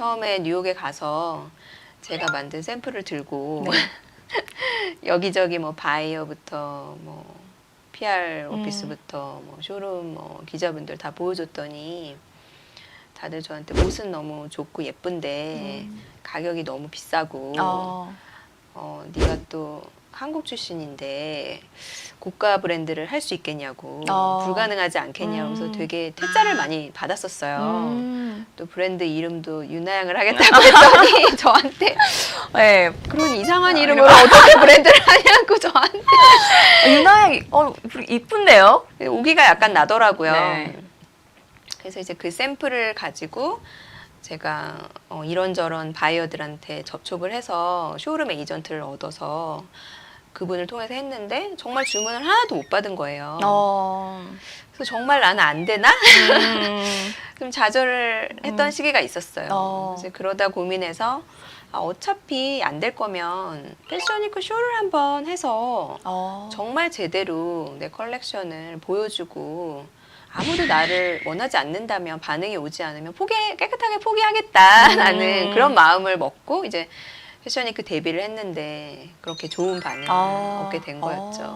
처음에 뉴욕에 가서 제가 만든 샘플을 들고 네. 여기저기 뭐 바이어부터 뭐 PR 음. 오피스부터 뭐 쇼룸 뭐 기자분들 다 보여줬더니 다들 저한테 옷은 너무 좋고 예쁜데 음. 가격이 너무 비싸고 어. 어, 네가 또 한국 출신인데 고가 브랜드를 할 수 있겠냐고 어. 불가능하지 않겠냐고 음. 그래서 되게 퇴짜를 많이 받았었어요. 음. 또 브랜드 이름도 윤나양을 하겠다고 했더니 저한테 네. 그런 이상한 이름으로 어떻게 브랜드를 하냐고 저한테 유나양 어 이쁜데요? 오기가 약간 나더라고요. 네. 그래서 이제 그 샘플을 가지고 제가 어, 이런저런 바이어들한테 접촉을 해서 쇼룸 에이전트를 얻어서 그분을 통해서 했는데 정말 주문을 하나도 못 받은 거예요. 어. 그래서 정말 나는 안 되나? 음. 좀 좌절을 했던 음. 시기가 있었어요. 어. 그래서 그러다 고민해서 아, 어차피 안 될 거면 패션위크 쇼를 한번 해서 어. 정말 제대로 내 컬렉션을 보여주고 아무도 나를 원하지 않는다면 반응이 오지 않으면 포기 깨끗하게 포기하겠다라는 음. 그런 마음을 먹고 이제 패션위크 데뷔를 했는데 그렇게 좋은 반응을 아. 얻게 된 거였죠. 어.